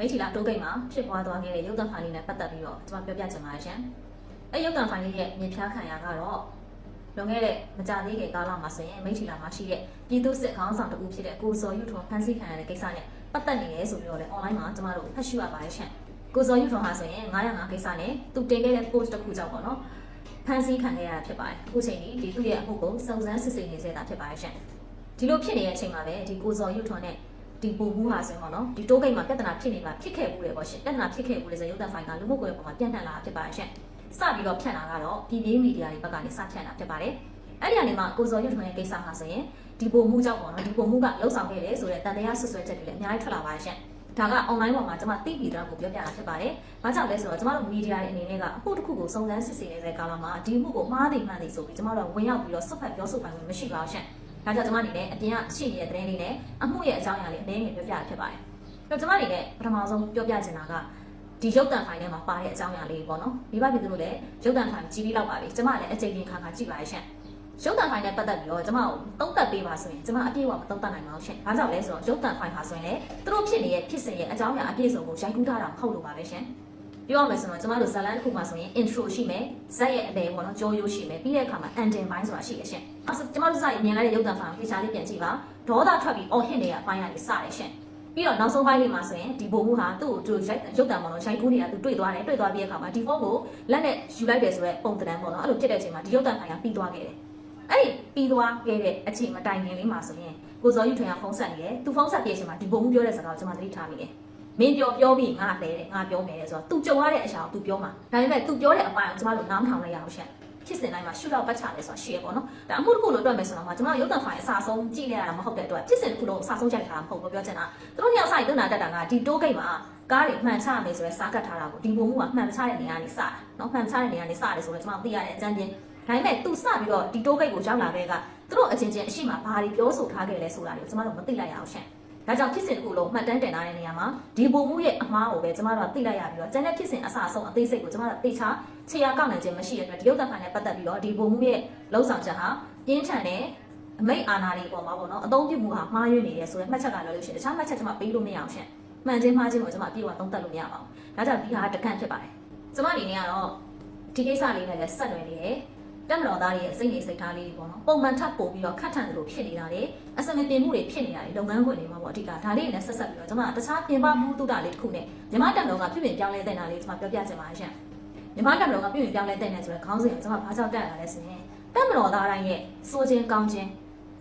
မိထီလာတိုးဂိတ်မှာဖြစ်ပွားသွားခဲ့တဲ့ရုပ်သံဖိုင်လေးနဲ့ပတ်သက်ပြီးတော့ကျွန်မပြောပြချင်ပါတယ်ရှင်။အဲရုပ်သံဖိုင်လေးရဲ့မြင်ဖျားခံရကတော့လွန်ခဲ့တဲ့မကြသေးခင်ကာလမှာဆိုရင်မိထီလာမှာရှိတဲ့ပြည်သူစစ်ခေါင်းဆောင်တဦးဖြစ်တဲ့ကိုစောယူထွန်ဖန်ဆီးခံရတဲ့ကိစ္စနဲ့ပတ်သက်နေရဲဆိုပြီးတော့လည်း online မှာကျွန်မတို့ဖတ်ရှုရပါတယ်ရှင်။ကိုစောယူထွန်ဟာဆိုရင်905ကိစ္စနဲ့သူတင်ခဲ့တဲ့ post တစ်ခုကြောင့်ပေါ့နော်။ဖန်ဆီးခံခဲ့ရတာဖြစ်ပါတယ်။အခုချိန်ဒီဒီသူ့ရဲ့အမှုကိုစုံစမ်းစစ်ဆေးနေစေတာဖြစ်ပါတယ်ရှင်။ဒီလိုဖြစ်နေတဲ့အချိန်မှာပဲဒီကိုစောယူထွန်နဲ့ ဒီပူဘူးဟာဆိုရင်ပေါ့နော်ဒီတိုးဂိတ်မှာပြဿနာဖြစ်နေမှာဖြစ်ခဲ့ဘူးလေပေါ့ရှင်ပြဿနာဖြစ်ခဲ့ဘူးလေဆိုရုပ်သံဖိုင်ကလူမှုကွန်ရက်ပေါ်မှာပြန့်နှံ့လာတာဖြစ်ပါတယ်ရှင်စပြီးတော့ဖြန့်လာကတော့ပြည်ပြည်မီဒီယာတွေဘက်ကနေစဖြန့်တာဖြစ်ပါတယ်အဲ့ဒီကနေမှကိုစောရွတ်ထွန်းရဲ့ကိစ္စမှာဆိုရင်ဒီပုံမှုကြောင့်ပေါ့နော်ဒီပုံမှုကလှုပ်ဆောင်ခဲ့တယ်ဆိုတဲ့တန်တရားဆွဆွဲချက်တွေလည်းအများကြီးထွက်လာပါတယ်ရှင်ဒါက online ပေါ်မှာကျွန်မသိပြီးတော့ကိုပြောပြတာဖြစ်ပါတယ်။ဘာကြောင့်လဲဆိုတော့ကျွန်တော်တို့မီဒီယာတွေအနေနဲ့ကအမှုတစ်ခုကိုစုံစမ်းစစ်ဆေးနေတဲ့ကာလမှာဒီမှုကိုမှားတယ်မှန်တယ်ဆိုပြီးကျွန်တော်တို့ဝင်ရောက်ပြီးတော့စွတ်ဖက်ပြောဆိုပိုင်ခွင့်မရှိပါဘူးရှင်။ ဒါကြောင့်ကျွန်မအနေနဲ့အပြင်ကရှိနေတဲ့သတင်းလေးနဲ့အမှုရဲ့အကြောင်းအရာလေးအနည်းငယ်ပြောပြတာဖြစ်ပါတယ်။အဲ့တော့ကျွန်မအနေနဲ့ပထမဆုံးပြောပြချင်တာကဒီရုပ်တံဖိုင်ထဲမှာပါတဲ့အကြောင်းအရာလေးပေါ့နော်။မိဘပြည်သူတို့လည်းရုပ်တံဖိုင်ကြည့်ပြီးလောက်ပါပြီ။ကျွန်မလည်းအချိန်ချင်းခါခါကြည့်ပါရဲ့ရှင်။ရုပ်တံဖိုင်နဲ့ပတ်သက်ပြီးတော့ကျွန်မကိုသုံးသပ်ပေးပါဆိုရင်ကျွန်မအပြည့်အဝမသုံးသပ်နိုင်ပါဘူးရှင်။ဘာကြောင့်လဲဆိုတော့ရုပ်တံဖိုင်ဟာဆိုရင်လေသူတို့ဖြစ်နေတဲ့ဖြစ်စဉ်ရဲ့အကြောင်းအရာအပြည့်စုံကိုရိုက်ကူးထားတာမဟုတ်လို့ပါပဲရှင်။ပြောရမယ်ဆိုတော့ကျွန်မတို့ဇာတ်လမ်းတစ်ခုမှာဆိုရင် intro ရှိမယ်ဇက်ရဲ့အလဲပေါ့နော်ကြောရိုးရှိမယ်ပြီးတဲ့အခါမှာ ending ပိုင်းဆိုတာရှိရရှင်အဲဆို ကျွန်မတို့ဇာတ်မြင်လိုက်တဲ့ရုပ်သံဖိုင်ကိုဖေချာလေးပြန်ကြည့်ပါဒေါသထွက်ပြီးအော်ဟစ်နေတဲ့အပိုင်းကနေစတယ်ရှင်ပြီးတော့နောက်ဆုံးပိုင်းလေးမှာဆိုရင်ဒီဘုံမှုဟာသူ့ကိုသူရိုက်ရုပ်တံပေါ့နော်ရိုက်ကူးနေတာသူတွေ့သွားတယ်တွေ့သွားပြီးတဲ့အခါမှာဒီဖုန်းကိုလက်နဲ့ယူလိုက်တယ်ဆိုတော့ပုံတံပေါ့နော်အဲ့လိုဖြစ်တဲ့အချိန်မှာဒီရုပ်တံဖိုင်ကပြီးသွားခဲ့တယ်အဲ့ဒီပြီးသွားခဲ့တဲ့အချိန်မတိုင်ခင်လေးမှာဆိုရင်ကိုဇော်ယူထွင်ကဖုန်းဆက်နေတယ်သူဖုန်းဆက်ပြည့်ချိန်မှာဒီဘုံမှုပြောတဲ့စကားကိုကျွန်မသတိထားမိတယ်မင်းပြောပြောပြီးငါလဲတဲ့ငါပြောမယ်တဲ့ဆိုတော့ तू ကြုံရတဲ့အရာကို तू ပြောမှာဒါပေမဲ့ तू ပြောတဲ့အပိုင်းကိုကျမတို့နားမထောင်လိုက်ရအောင်ရှင့် ဖြစ်စဉ်တိုင်းမှာရှုတော့ပတ်ချလဲဆိုတာရှိရပေါ့နော်ဒါအမှုတစ်ခုလို့တွက်မယ်ဆိုတော့မှကျမတို့ရုပ်သံဖိုင်အစာဆုံးကြည့်နေရတာမဟုတ်တဲ့အတွက်ဖြစ်စဉ်တစ်ခုလုံးအစာဆုံးကြိုက်ထားတာမဟုတ်ဘူးပြောချင်တာသူတို့ညောက်ဆိုင်တွန်းတာတက်တာကဒီတိုးဂိတ်မှာကားတွေမှန်ချရမယ်ဆိုရဲစားကတ်ထားတာကိုဒီပုံမှုကမှန်မချတဲ့နေရာကနေစတာနော်မှန်မချတဲ့နေရာကနေစတယ်ဆိုတော့ကျမတို့သိရတဲ့အကြမ်းပြင်းဒါပေမဲ့ तू စပြီးတော့ဒီတိုးဂိတ်ကိုရောက်လာတဲ့ကသူတို့အချင်းချင်းအရှိမဘာတွေပြောဆိုထားခဲ့လဲဆိုတာကိုကျမတို့မသိလိုက်ရအောင်ရှင့် ဒါကြောင့်ဖြစ်စဉ်တစ်ခုလုံးမှတ်တမ်းတင်ထားတဲ့နေရာမှာဒီပုံမှုရဲ့အမှားကိုပဲကျမတို့ကသိလိုက်ရပြီးတော့ကျန်တဲ့ဖြစ်စဉ်အစအဆုံးအသေးစိတ်ကိုကျမတို့သိချခြေရကောက်နိုင်ခြင်းမရှိတဲ့အတွက်ဒီရုပ်သံဖိုင်နဲ့ပတ်သက်ပြီးတော့ဒီပုံမှုရဲ့လှုပ်ဆောင်ချက်ဟာပြင်းထန်တဲ့အမိတ်အာဏာတွေပေါ်မှာပေါ့နော်အသုံးပြုမှုဟာမှားယွင်းနေတယ်ဆိုတဲ့မှတ်ချက်ကလည်းလို့ရှိရင်တခြားမှတ်ချက်ကျမပေးလို့မရအောင်ရှင့်မှန်ခြင်းမှားခြင်းကိုကျမအပြည့်အဝသုံးသပ်လို့မရပါဘူးဒါကြောင့်ဒီဟာတကန့်ဖြစ်ပါတယ်ကျမအနေနဲ့ကတော့ဒီကိစ္စလေးနဲ့လည်းဆက်နွယ်နေတယ် တက်မတော်သားရဲ့စိတ်နေစိတ်ထားလေးတွေပေါ့နော်ပုံမှန်ထပ်ပို့ပြီးတော့ခတ်ထန်သလိုဖြစ်နေတာလေအစမတင်မှုတွေဖြစ်နေတာလေလုပ်ငန်းခွင်တွေမှာပေါ့အဓိကဒါလေးနဲ့ဆက်ဆက်ပြီးတော့ကျွန်မတခြားပြင်ပမှုတုဒ္ဒလေးတစ်ခုနဲ့မြမတက်မတော်ကပြည်ပြင်ပြောင်းလဲတဲ့နာလေးကျွန်မပြောပြချင်ပါရှင့်မြမတက်မတော်ကပြည်ပြင်ပြောင်းလဲတဲ့နေဆိုတဲ့ခေါင်းစဉ်ကိုကျွန်မဘာကြောင့်တက်လာလဲဆိုရင်တက်မတော်သားတိုင်းရဲ့စိုးခြင်းကောင်းခြင်း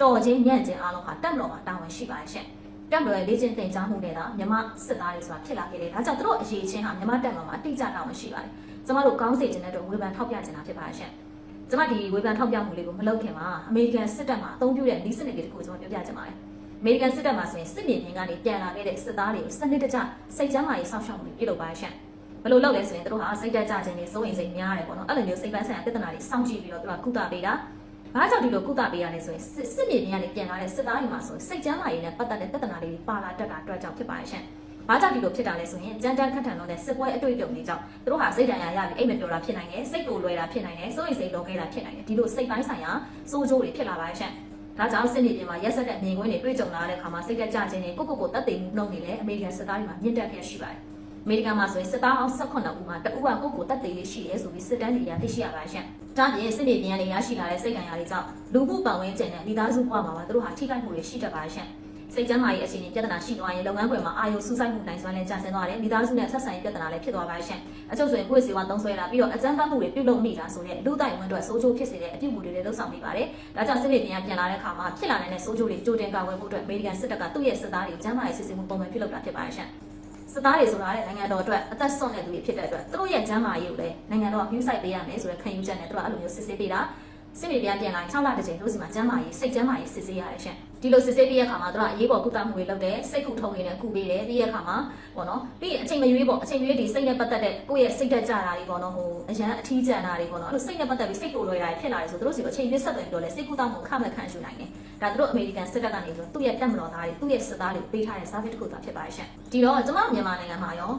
တော်ခြင်းညံ့ခြင်းအားလုံးဟာတက်မတော်မှာတာဝန်ရှိပါရှင့်တက်မတော်ရဲ့လေ့ကျင့်သင်ကြားမှုတွေကမြမစစ်သားတွေဆိုတာဖြစ်လာခဲ့တယ်ဒါကြောင့်သူတို့အရေးချင်းဟာမြမတက်မတော်မှာအတိအကျတာဝန်ရှိပါတယ်ကျွန်မတို့ကောင်းစေခြင်းတဲ့အတွက်ဝေဖန်ထောက်ပြခြင်းတာဖြစ်ပါရှင့် ကျမဒီဝေဖန်ထောက်ပြမှုလေးကိုမလုပ်ခင်မှာအမေရိကန်စစ်တပ်မှာအသုံးပြုတဲ့ဤစနစ်တွေတခုကျွန်မပြောပြချင်ပါတယ်အမေရိကန်စစ်တပ်မှာဆိုရင်စစ်မြေပြင်ကနေပြန်လာခဲ့တဲ့စစ်သားတွေကိုစနစ်တကျစိတ်ကြမ်းမာရေးစောင့်ရှောက်မှုပြုလုပ်ပါရှင့်ဘယ်လိုလုပ်လဲဆိုရင်တို့ဟာစိတ်တက်ကြခြင်းတွေစိုးရင်စိတ်များတယ်ပေါ့နော်အဲ့လိုမျိုးစိတ်ပန်းဆိုင်ရာပြဿနာတွေစောင့်ကြည့်ပြီးတော့သူကကုသပေးတာဘာကြောင့်ဒီလိုကုသပေးရလဲဆိုရင်စစ်မြေပြင်ကနေပြန်လာတဲ့စစ်သားတွေမှာဆိုရင်စိတ်ကြမ်းမာရေးနဲ့ပတ်သက်တဲ့ပြဿနာတွေပါလာတတ်တာအတွက်ကြောင့်ဖြစ်ပါရှင့် ဘာကြောင့်ဒီလိုဖြစ်တာလဲဆိုရင်ကြမ်းတမ်းခက်ထန်လို့တဲ့စစ်ပွဲအတွေ့အကြုံတွေကြောင့်သူတို့ဟာစိတ်ဒဏ်ရာရပြီးအိမ်မပြောတာဖြစ်နိုင်တယ်စိတ်ကိုလွယ်တာဖြစ်နိုင်တယ်စိုးရိမ်စိတ်လောခဲ့တာဖြစ်နိုင်တယ်ဒီလိုစိတ်ပိုင်းဆိုင်ရာစိုးကျိုးတွေဖြစ်လာပါရှင့်ဒါကြောင့်စစ်မြေပြင်မှာရက်ဆက်တဲ့မြင်ကွင်းတွေတွေ့ကြုံလာတဲ့အခါမှာစိတ်တက်ကြခြင်းတွေကိုကိုကိုတက်သိမှုနှုံနေလေအမေရိကန်စစ်သားတွေမှာမြင့်တက်ခဲ့ရှိပါတယ်အမေရိကန်မှာဆိုရင်စစ်သားအောင်18ဦးမှာတအူးကကိုကိုတက်သိလေးရှိရဲဆိုပြီးစစ်တမ်းတွေရသိရှိရပါရှင့်ဒါပြင်စစ်မြေပြင်ကနေရရှိလာတဲ့စိတ်ကံရတွေကြောင့်လူမှုပတ်ဝန်းကျင်နဲ့မိသားစုဘဝမှာပါသူတို့ဟာထိခိုက်မှုတွေရှိတတ်ပါရှင့် စိတ်ကျန်းမာရေးအခြေအနေပြဿနာရှိသွားရင်လုပ်ငန်းခွင်မှာအာရုံစူးစိုက်မှုနိုင်စွမ်းလည်းကျဆင်းသွားတယ်မိသားစုနဲ့ဆက်ဆံရေးပြဿနာလည်းဖြစ်သွားပါရှင့်အကျုပ်ဆိုရင်ကိုယ့်စီဝါသုံးဆွဲတာပြီးတော့အကြမ်းဖက်မှုတွေပြုလုပ်မိတာဆိုတဲ့လူတိုင်းဝန်အတွက်စိုးချိုးဖြစ်စေတဲ့အပြုအမူတွေလည်းလှုပ်ဆောင်နေပါတယ်ဒါကြောင့်စစ်မြေပြင်ကပြန်လာတဲ့အခါမှာဖြစ်လာနိုင်တဲ့စိုးချိုးတွေကြိုတင်ကာကွယ်ဖို့အတွက်အမေရိကန်စစ်တပ်ကသူ့ရဲ့စစ်သားတွေကျန်းမာရေးစစ်ဆေးမှုပုံမှန်ပြုလုပ်တာဖြစ်ပါရှင့်စစ်သားတွေဆိုတာလည်းနိုင်ငံတော်အတွက်အသက်ဆုံးတဲ့သူတွေဖြစ်တဲ့အတွက်သူတို့ရဲ့ကျန်းမာရေးကိုလည်းနိုင်ငံတော်က view site ပေးရမယ်ဆိုတဲ့ခံယူချက်နဲ့သူတို့အဲ့လိုမျိုးစစ်ဆေးပေးတာစစ်မြေပြန်ပြန်လာ6လတစ်ချိန်တို့စီမှာကျန်းမာရေးစိတ်ကျန်းမာရေးစစ်ဆေးရတယ်ရှင့် ဒီလိုစစ်ဆေးပြီးတဲ့အခါမှာတို့ကအရေးပေါ်ကုသမှုတွေလုပ်တယ်စိတ်ခုထုံနေတယ်ကုပေးတယ်ပြီးတဲ့အခါမှာပေါ့နော်ပြီးရင်အချိန်မရွေးပေါ့အချိန်ရွေးဒီစိတ်နဲ့ပတ်သက်တဲ့ကိုယ့်ရဲ့စိတ်တက်ကြတာတွေပေါ့နော်ဟိုအရန်အထီးကျန်တာတွေပေါ့နော်အဲ့လိုစိတ်နဲ့ပတ်သက်ပြီးစိတ်ကိုလွယ်တာဖြစ်လာတယ်ဆိုတို့စီအချိန်ရွေးဆက်သွယ်ပြီးတော့လဲစိတ်ကုသမှုခမခံယူနိုင်တယ်ဒါတို့အမေရိကန်စစ်တပ်ကနေပြီးတော့သူ့ရဲ့တက်မတော်သားတွေသူ့ရဲ့စစ်သားတွေပေးထားတဲ့ service တစ်ခုသာဖြစ်ပါရဲ့ရှင့်ဒီတော့ကျွန်မမြန်မာနိုင်ငံမှာရော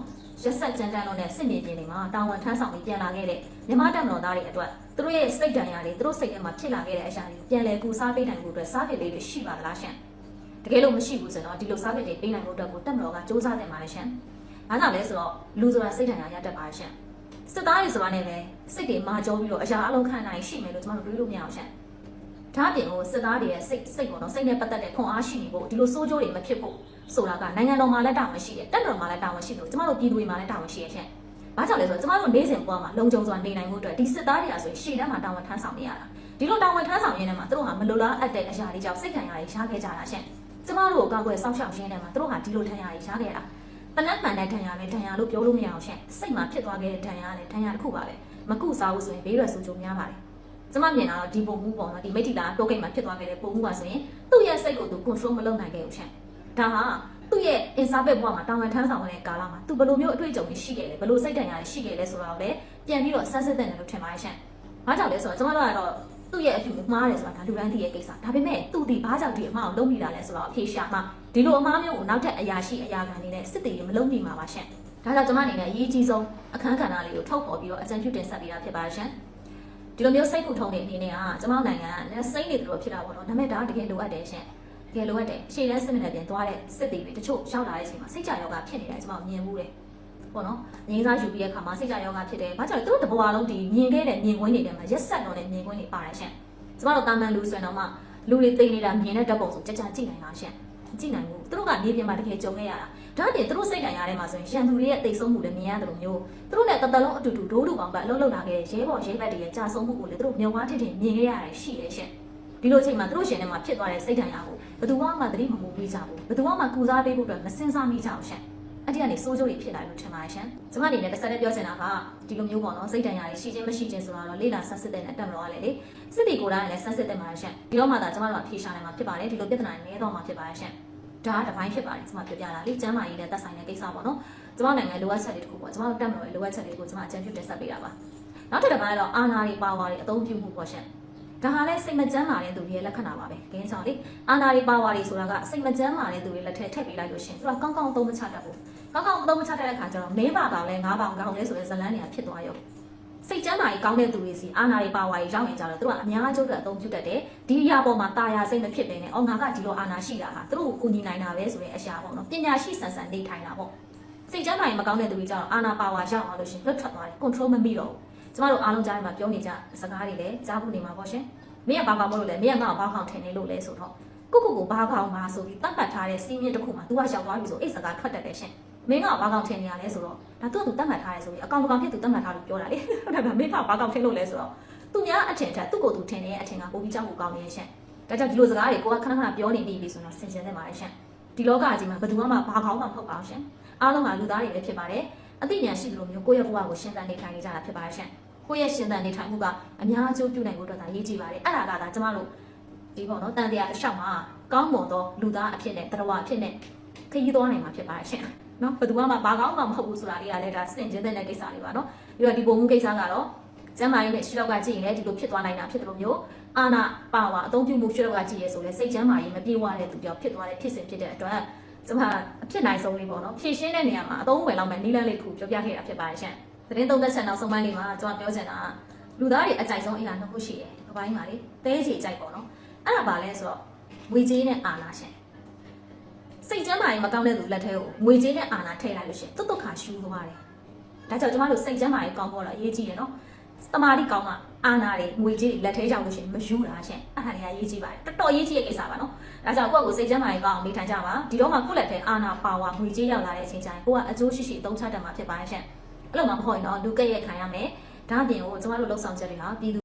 ရက်ဆက်ကြမ်းတမ်းလို့နဲ့စစ်မြေပြင်တွေမှာတာဝန်ထမ်းဆောင်ပြီးပြန်လာခဲ့တဲ့မြန်မာတပ်မတော်သားတွေအတွက်သူတို့ရဲ့စိတ်ဒဏ်ရာတွေသူတို့စိတ်ထဲမှာဖြစ်လာခဲ့တဲ့အရာတွေပြန်လည်ကူစားပေးနိုင်ဖို့အတွက်စားပစ်လေးတွေရှိပါလားရှင်တကယ်လို့မရှိဘူးဆိုတော့ဒီလိုစားပစ်တွေပေးနိုင်ဖို့အတွက်ကိုတပ်မတော်ကစ조사တင်ပါတယ်ရှင်ဘာကြောင့်လဲဆိုတော့လူဆိုတာစိတ်ဓာတ်ရရတတ်ပါရှင်စစ်သားတွေဆိုတာနဲ့ပဲစိတ်တွေမာကြောပြီးတော့အရာအလုံးခံနိုင်ရှိမယ်လို့ကျွန်တော်တို့တွေးလို့မရအောင်ရှင် ဒါအပြင်ကိုစစ်သားတွေရဲ့စိတ်စိတ်ပေါ့နော်စိတ်နဲ့ပတ်သက်တဲ့ခွန်အားရှိနေဖို့ဒီလိုစိုးကြိုးတွေမဖြစ်ဖို့ဆိုတာကနိုင်ငံတော်မှာလည်းတာဝန်ရှိတယ်တက်တော်မှာလည်းတာဝန်ရှိတယ်ကျွန်တော်တို့ပြည်သူတွေမှာလည်းတာဝန်ရှိရရှင်ဘာကြောင့်လဲဆိုတော့ကျွန်တော်တို့နေ့စဉ်ဘဝမှာလုံခြုံစွာနေနိုင်မှုအတွက်ဒီစစ်သားတွေကဆိုရင်ရှေ့တန်းမှာတာဝန်ထမ်းဆောင်နေရတာဒီလိုတာဝန်ထမ်းဆောင်ရင်းနဲ့မှာသူတို့ဟာမလိုလားအပ်တဲ့အရာတွေကြောင့်စိတ်ခံရရရှားခဲ့ကြတာရှင်ကျမတို့ကိုကောက်ွယ်စောင့်ရှောက်ရင်းနဲ့မှာသူတို့ဟာဒီလိုထမ်းရရရှားခဲ့တာတနက်မှန်တဲ့ထမ်းရနဲ့ထမ်းရလို့ပြောလို့မရအောင်ရှင်စိတ်မှာဖြစ်သွားခဲ့တဲ့ထမ်းရနဲ့ထမ်းရတစ်ခုပါပဲမကုစားဘူးဆိုရင်ဘေးရွယ်ဆိုကြုံများပါတယ် ကျမမြင်တာတော့ဒီပုံမှုပေါ့နော်ဒီမိတ္တိတာတိုးကိတ်မှာဖြစ်သွားခဲ့တဲ့ပုံမှုပါဆိုရင်သူ့ရဲ့စိတ်ကိုသူ control မလုပ်နိုင်ခဲ့ဘူးရှင်ဒါဟာသူ့ရဲ့ inside ဘဝမှာတာဝန်ထမ်းဆောင်တဲ့ကာလမှာသူဘယ်လိုမျိုးအတွေ့အကြုံတွေရှိခဲ့လဲဘယ်လိုစိတ်တန်ရာတွေရှိခဲ့လဲဆိုတာကိုလည်းပြန်ပြီးတော့ဆက်စစ်တဲ့တယ်လို့ထင်ပါတယ်ရှင်။ဘာကြောင့်လဲဆိုတော့ကျမတို့ကတော့သူ့ရဲ့အဖြူမှားတယ်ဆိုတာဒါလူတိုင်းသိရဲ့ကိစ္စ။ဒါပေမဲ့သူဒီဘာကြောင့်ဒီအမှားကိုလုပ်မိတာလဲဆိုတော့အဖြေရှာမှဒီလိုအမှားမျိုးကိုနောက်ထပ်အရာရှိအရာခံနေတဲ့စစ်တေးမလုပ်မိမှာပါရှင်။ဒါကြောင့်ကျမအနေနဲ့အရေးကြီးဆုံးအခန်းကဏ္ဍလေးကိုထုတ်ဖော်ပြီးတော့အကြံပြုတင်ဆက်ပေးတာဖြစ်ပါတယ်ရှင်။ ဒီလိုမျိုးစိတ်ကူထုံးတဲ့အနေနဲ့ကကျမတို့နိုင်ငံကလည်းစိတ်နေသလိုဖြစ်တာပေါ့နော်။ဒါပေမဲ့ဒါကတကယ်လိုအပ်တယ်ရှင်။တကယ်လိုအပ်တယ်ရှေ့တန်းစစ်မျက်နှာပြင်သွားတဲ့စစ်သေးတွေတချို့ရောက်လာတဲ့အချိန်မှာစိတ်ကြယောဂဖြစ်နေတာကျွန်မမြင်မှုတယ်ပေါ့နော်ငင်းစားယူပြီးတဲ့အခါမှာစိတ်ကြယောဂဖြစ်တယ်ဘာကြောင့်လဲသူတို့တဘွားလုံးဒီမြင်ခဲ့တဲ့မြင်ကွင်းတွေထဲမှာရက်ဆက်တော့တဲ့မြင်ကွင်းတွေပါတယ်ရှင်ကျွန်မတို့တာမန်လူဆိုရင်တော့မှလူတွေသိနေတာမြင်တဲ့ဓာတ်ပုံဆိုကြကြကြည့်နိုင်တာရှင်ကြည့်နိုင်ဘူးသူတို့ကနေပြင်မှာတကယ်ကြုံခဲ့ရတာ ဒါအပြင်သူတို့စိတ်ခံရတဲ့မှာဆိုရင်ရန်သူတွေရဲ့တိတ်ဆုံးမှုလည်းမြင်ရတယ်လို့မျိုးသူတို့နဲ့တသက်လုံးအတူတူဒိုးလူပေါင်းပတ်အလုံးလုံးလာခဲ့တဲ့ရဲဘော်ရဲဘက်တွေရဲ့ကြာဆုံးမှုကိုလည်းသူတို့မျက်ဝါးထင်ထင်မြင်ခဲ့ရတယ်ရှိတယ်ရှင်ဒီလိုအချိန်မှာသူတို့ရှင်ထဲမှာဖြစ်သွားတဲ့စိတ်ဓာတ်ရကိုဘယ်သူမှသတိမမူပေးကြဘူးဘယ်သူမှကူစားပေးဖို့အတွက်မစင်စားမိကြအောင်ရှင်အဲ့ဒီကနေစိုးကြိုးတွေဖြစ်လာလို့ထင်ပါတယ်ရှင်ကျမအနေနဲ့တစ်ဆက်တည်းပြောချင်တာကဒီလိုမျိုးပေါ့နော်စိတ်ဓာတ်ရတွေရှိချင်းမရှိချင်းဆိုတာတော့လေ့လာဆက်စစ်တဲ့နဲ့တက်မလို့ရလေလေစစ်တီကိုယ်တိုင်လည်းဆက်စစ်တဲ့မှာရှင်ဒီတော့မှသာကျမတို့ကဖြေရှာနိုင်မှာဖြစ်ပါတယ်ဒီလိုပြဿနာတွေနည်းတော့မှာဖြစ်ပါတယ်ရှင် ဒါကတစ်ပိုင်းဖြစ်ပါတယ်ကျမပြောပြတာလေကျမ်းမာရေးနဲ့သက်ဆိုင်တဲ့ကိစ္စပေါ့နော်ကျမနိုင်ငံလိုအပ်ချက်တွေတခုပေါ့ကျမတို့တက်မလို့လိုအပ်ချက်တွေကိုကျမအကြံပြုတင်ဆက်ပေးတာပါနောက်တစ်တစ်ပိုင်းကတော့အာနာတွေပါဝါတွေအသုံးပြုမှုပေါ့ရှင်ဒါဟာလည်းစိတ်မကြမ်းမာတဲ့သူတွေရဲ့လက္ခဏာပါပဲ။ဂင်းဆောင်လေအာနာရီပါဝါတွေဆိုတာကစိတ်မကြမ်းမာတဲ့သူတွေလက်ထက်ထည့်ပေးလိုက်လို့ရှင်သူကကောင်းကောင်းသုံးမချတတ်ဘူး။ကောင်းကောင်းသုံးမချတတ်တဲ့ခါကျတော့မင်းပါကောင်လဲငါးပေါင်ကောင်းလဲဆိုတဲ့ဇလန်းတွေကဖြစ်သွားရော။ စိတ်ကြမ်းမာကြီးကောင်းတဲ့သူတွေစီအာနာရီပါဝါကြီးရောက်ရင်ကြတော့သူကအများကျုပ်ကအသုံးပြုတတ်တယ်။ဒီအရာပေါ်မှာတာယာစိတ်မဖြစ်ဘဲနဲ့အော်ငါကဒီလိုအာနာရှိတာဟာသူတို့ကိုကူညီနိုင်တာပဲဆိုတဲ့အရာပေါ့နော်။ပညာရှိဆန်ဆန်နေထိုင်တာပေါ့။စိတ်ကြမ်းမာကြီးမကောင်းတဲ့သူတွေကြတော့အာနာပါဝါရောက်အောင်လို့ရှင်လွတ်ထွက်သွားတယ်။ control မမိတော့ဘူး။ကျမတို့အားလုံးကြားထဲမှာပြောနေကြစကားတွေလည်းကြားဖို့နေမှာပေါ့ရှင်။မင်းကဘာကောင်မလို့လဲမင်းကငါ့ကိုဘာကောင်ထင်နေလို့လဲဆိုတော့ကိုကိုကိုဘာကောင်ငါဆိုပြီးတတ်မှတ်ထားတဲ့စီးမြင့်တစ်ခုမှာ तू ကရောက်သွားပြီဆိုအဲ့စကားထွက်တတ်တယ်ရှင် မင်းကဘာကောင်ထင်နေရလဲဆိုတော့ဒါသူ့ကသူတတ်မှတ်ထားတယ်ဆိုပြီးအကောင်ကောင်ဖြစ်သူတတ်မှတ်ထားလို့ပြောတာလေဟုတ်တယ်ဗျမင်းကဘာကောင်ထင်လို့လဲဆိုတော့သူများအထင်ထက်သူ့ကိုသူထင်နေတဲ့အထင်ကပိုပြီးကြောက်ဖို့ကောင်းနေရဲ့ရှင်ဒါကြောင့်ဒီလိုစကားတွေကိုကခဏခဏပြောနေပြီဆိုတော့ဆင်ခြင်နေပါတယ်ရှင်ဒီလောကကြီးမှာဘယ်သူမှဘာကောင်မှမဟုတ်ပါဘူးရှင်အားလုံးကလူသားတွေပဲဖြစ်ပါတယ်အသိဉာဏ်ရှိသလိုမျိုးကိုယ့်ရဲ့ဘဝကိုရှင်းတန်နေထိုင်နေကြတာဖြစ်ပါတယ်ရှင်ကိုယ့်ရဲ့ရှင်သန်နေထိုင်မှုကအများအကျိုးပြုနိုင်ဖို့အတွက်ဒါရေးကြည့်ပါတယ်အဲ့ဒါကဒါကျမတို့ဒီပေါ့နော်တန်တရားတစ်လျှောက်မှာကောင်းမွန်သောလူသားအဖြစ်နဲ့တရားအဖြစ်နဲ့ခရီးသွားနိုင်မှာဖြစ်ပါတယ်ရှင် နော်ဘယ်သူမှဘာကောင်းမှမဟုတ်ဘူးဆိုတာလေးကလည်းဒါစင်ကျင်းတဲ့ကိစ္စလေးပါနော်ပြီးတော့ဒီပုံမှုကိစ္စကတော့ကျမ်းမာရေးနဲ့ရှုတော့ကကြည့်ရင်လည်းဒီလိုဖြစ်သွားနိုင်တာဖြစ်တယ်လို့မျိုးအာနာပါဝါအသုံးပြုမှုရှုတော့ကကြည့်ရဲဆိုလဲစိတ်ကျမ်းမာရေးမပြေဝတဲ့သူကြောင့်ဖြစ်သွားတဲ့ဖြစ်စဉ်ဖြစ်တဲ့အတွက်ကျမအဖြစ်နိုင်ဆုံးလေးပေါ့နော်ဖြည့်ရှင်းတဲ့နေရာမှာအသုံးဝင်လောက်မဲ့နီးလန်းလေးခုပြောပြခဲ့တာဖြစ်ပါတယ်ရှင်သတင်းသုံးသက်ချက်နောက်ဆုံးပိုင်းလေးမှာကျွန်တော်ပြောချင်တာကလူသားတွေအကြိုက်ဆုံးအရာနှစ်ခုရှိတယ်။ဒီပိုင်းမှာလေတဲချေကြိုက်ပေါ့နော်။အဲ့ဒါပါလဲဆိုတော့ငွေကြေးနဲ့အာဏာရှင်။ စိတ်ကျမ်းမာရေးမကောင်းတဲ့သူလက်ထဲကိုငွေကြေးနဲ့အာဏာထည့်လိုက်လို့ရှိရင်တွတ်တွတ်ခါရှူသွားတယ်။ဒါကြောင့်ကျမတို့စိတ်ကျမ်းမာရေးကောင်းဖို့တော့အရေးကြီးတယ်နော်။တမာတိကောင်းမှအာဏာတွေငွေကြေးတွေလက်ထဲရောက်လို့ရှိရင်မယူတာရှင်။အဲ့ဒါတွေကအရေးကြီးပါတယ်။တော်တော်အရေးကြီးတဲ့ကိစ္စပါနော်။ဒါကြောင့်ကိုယ့်ကိုယ်စိတ်ကျမ်းမာရေးကောင်းအောင်နေထိုင်ကြပါ။ဒီတော့မှကိုယ့်လက်ထဲအာဏာပါဝါငွေကြေးရောက်လာတဲ့အချိန်ကျရင်ကိုကအကျိုးရှိရှိအသုံးချတတ်မှာဖြစ်ပါရဲ့ရှင်။အဲ့လိုမှမဟုတ်ရင်တော့လူကဲ့ရဲ့ခံရမယ်။ဒါအပြင်ကိုကျမတို့လှုပ်ဆောင်ချက်တွေဟာပြည်သူ